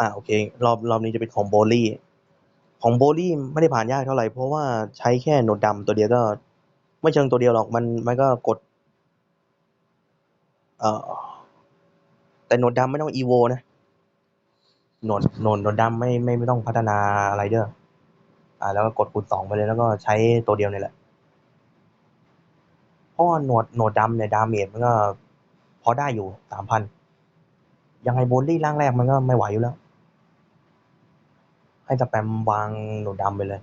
อ่าโอเค รอบรอบนี้จะเป็นของโบลี่ ของโบลี่ไม่ได้ผ่านยากเท่าไหร่ เพราะว่าใช้แค่โนดดำตัวเดียวก็ ไม่เชิงตัวเดียวหรอกมันมันก็กด เอ่อ แต่โนดดำไม่ต้องอีโวนะโนดโนดโนดดำไม่ไม่ไม่ต้องพัฒนาอะไรเด้ออ่า แล้วก็กดคูณสองไปเลยแล้วก็ใช้ตัวเดียวนี่แหละเพราะว่าโนดโนวดดำเนี่ยดาเมจมันก็พอได้อยู่สามพันยังไงโบลี่ร่างแรกมันก็ไม่ไหวอยู่แล้ว ให้สแปมวางโนดดำไปเลย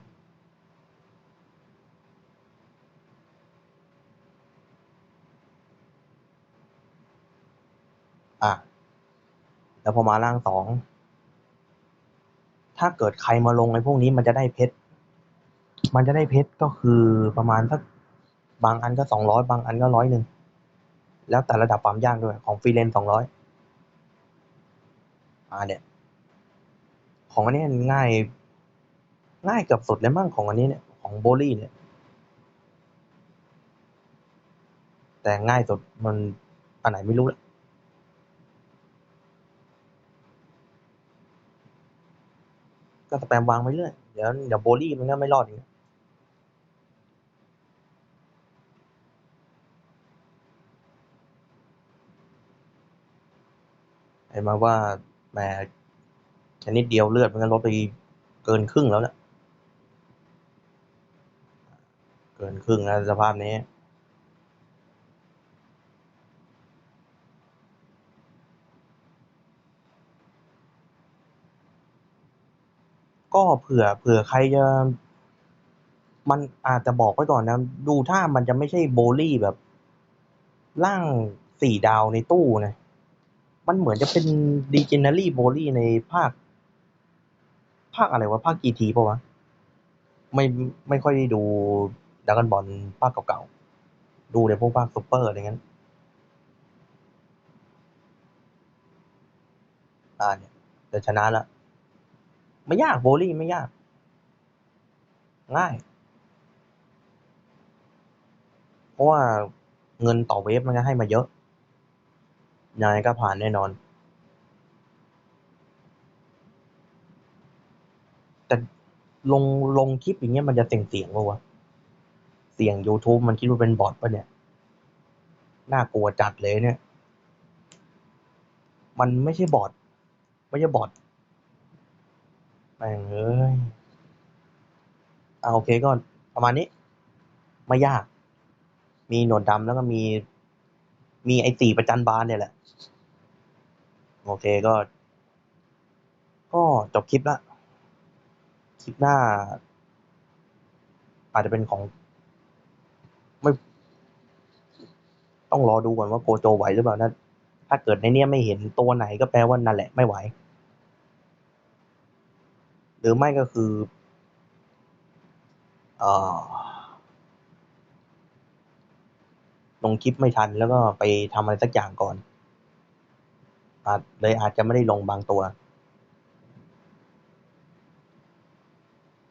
อะแล้วพอมาร่างสอง ถ้าเกิดใครมาลงไอ้พวกนี้มันจะได้เพชร มันจะได้เพชรก็คือประมาณสักบางอันก็สองร้อยบางอันก็ร้อยหนึ่ง แล้วแต่ระดับความยากด้วยของฟรีเลนสองร้อยอ่าเนี่ย ของอันนี้ง่าย ง่ายเกือบสุดเลยมั้งของอันนี้เนี่ย ของโบลี่เนี่ย แต่ง่ายสุดมันอันไหนไม่รู้แหละก็สแปมวางไปเรื่อย เดี๋ยวเดี๋ยวโบลี่มันก็ไม่รอดอีกเห็นไหมาว่าแหม แค่นิดเดียวเลือดมันก็ลดไปเกินครึ่งแล้วนะเกินครึ่งแล้วสภาพนี้ก็เผื่อเผื่อใครจะ มันอาจจะบอกไว้ก่อนนะ ดูถ้ามันจะไม่ใช่โบลี่แบบ ร่างสี่ดาวในตู้นะ มันเหมือนจะเป็นดีเจนารี่โบลี่ในภาค ภาคอะไรวะภาคกีทีป่าวะ ไม่ไม่ค่อยได้ดูดากอนบอลภาคเก่าๆ ดูในพวกภาคซุปเปอร์อะไรเงี้ยอ่าเนี่ยเดี๋ยวชนะละไม่ยากโบลี่ไม่ยาก ง่าย เพราะว่าเงินต่อเวฟมันก็ให้มาเยอะยังไงก็ผ่านแน่นอน แต่ ลงลงคลิปอย่างเงี้ยมันจะเสียงเสียงป่าวะเสียง YouTube มันคิดว่าเป็นบอทปะเนี่ย น่ากลัวจัดเลยเนี่ย มันไม่ใช่บอทไม่ใช่บอทแม่งเอ้ยอ่าโอเคก็ประมาณนี้ ไม่ยาก มีหนวดดำแล้วก็มี มีไอ้สีประจันบานเนี่ยแหละ โอเคก็ ก็จบคลิปละ ลิปหน้า อาจจะเป็นของ ไม่ ต้องรอดูก่อนว่าโกโจไหวหรือเปล่านะถ้าเกิดในเนี้ยไม่เห็นตัวไหนก็แปลว่านั่นแหละไม่ไหว หรือไม่ก็คือเออลงคลิปไม่ทันแล้วก็ไปทำอะไรสักอย่างก่อนอาจเลยอาจจะไม่ได้ลงบางตัว